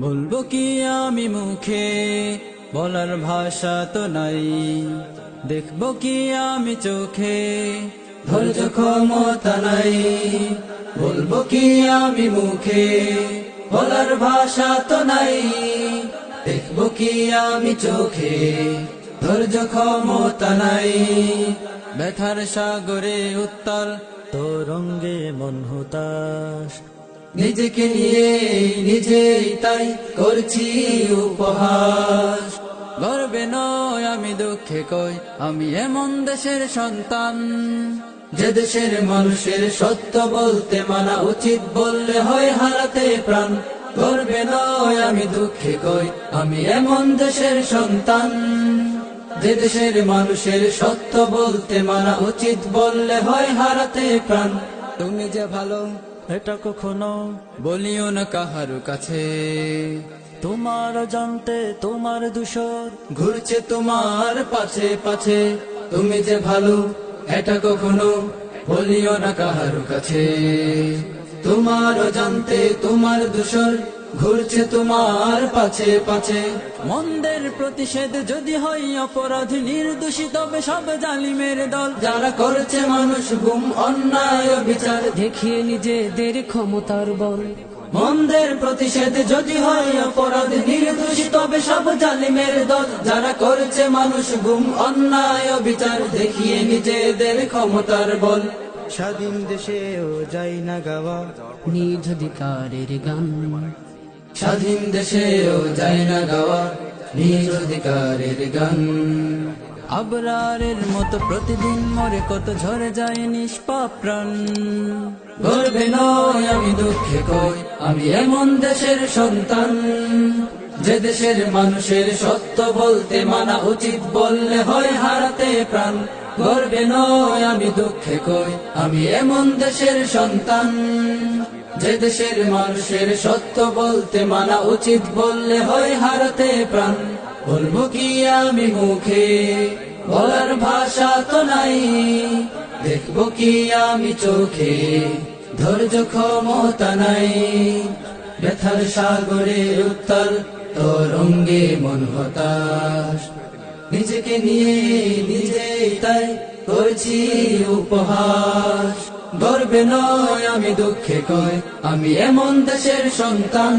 বলব কি আমি মুখে? বলার ভাষা তো নাই। দেখব কি আমি চোখে? ধৈর্য ক্ষমতা নাই। বলব কি আমি মুখে? বলার ভাষা তো নাই। দেখব কি আমি চোখে? ধৈর্য ক্ষমতা নাই। ব্যথার সাগরে উত্তাল, তরঙ্গে মন হতাশ। নিজেকে নিয়ে নিজেই তাই করছি উপহাস। গর্বে নয়, আমি দুঃখে কই, আমি এমন দেশের সন্তান। যে দেশের মানুষের সত্য বলতে মানা উচিত বললে হয় হারাতে প্রাণ। গর্বে নয়, আমি দুঃখে কই, আমি এমন দেশের সন্তান। যে দেশের মানুষের সত্য বলতে মানা উচিত বললে হয় হারাতে প্রাণ। তুমি যে ভালো এটা কখনো বলিও না কাহারু কাছে। তোমার জানতে তোমার দূষর ঘুরছে তোমার পাছে পাছে। তুমি যে ভালো এটা কখনো বলিও না কাহারু কাছে। তোমার জানতে তোমার দূষর ঘুরছে তোমার পাছে পাছে। মন্দের প্রতিষেধ যদি হয় অপরাধী নির্দোষী তবে সব জালিমের দল। যারা করছে মানুষ গুম অন্যায় বিচার। দেখিয়ে নিজেদের ক্ষমতার বল। মন্দের প্রতিষেধ যদি হয় অপরাধ নির্দোষী তবে সব জালিমের দল। যারা করেছে মানুষ গুম অন্যায় বিচার। দেখিয়ে নিজেদের ক্ষমতার বল। স্বাধীন দেশেও যাই না গাওয়া। নিজ অধিকারের গান। স্বাধীন দেশেও যায় না গাওয়া নিজ অধিকারের গান। আবরারের মতো প্রতিদিন মরে কত ঝরে যায় নিষ্পাপ প্রাণ। গর্বে নয় আমি, দুঃখে কই আমি এমন দেশের সন্তান। যে দেশের মানুষের সত্য বলতে মানা উচিত বললে হয় হারাতে প্রাণ। গর্বে নয় আমি, দুঃখে কই আমি এমন দেশের সন্তান। যে দেশের মানুষের সত্য বলতে মানা উচিত বললে হয় হারতে প্রাণ। বলব কি আমি মুখে? বলার ভাষা তো নাই। দেখব কি আমি চোখে? ধৈর্য ক্ষমতা নাই। ব্যথার সাগরে উত্তাল তরঙ্গে মন হতাশ। নিজেকে নিয়ে নিজেই তাই করছি উপহাস। গর্বে নয়, আমি দুঃখে কই আমি এমন দেশের সন্তান।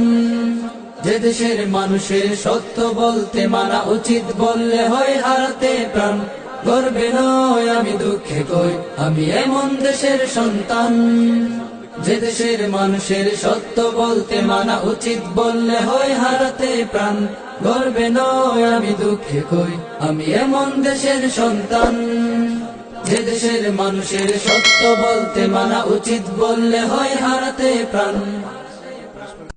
যে দেশের মানুষের সত্য বলতে মানা উচিত বললে হয় হারাতে প্রাণ। গর্বে নয়, আমি দুঃখে কই আমি এমন দেশের সন্তান। যে দেশের মানুষের সত্য বলতে মানা উচিত বললে হয় হারাতে প্রাণ। গর্বে নয়, আমি দুঃখে কই আমি এমন দেশের সন্তান। যে দেশের মানুষের সত্য বলতে মানা উচিত বললে হয় হারাতে প্রাণ।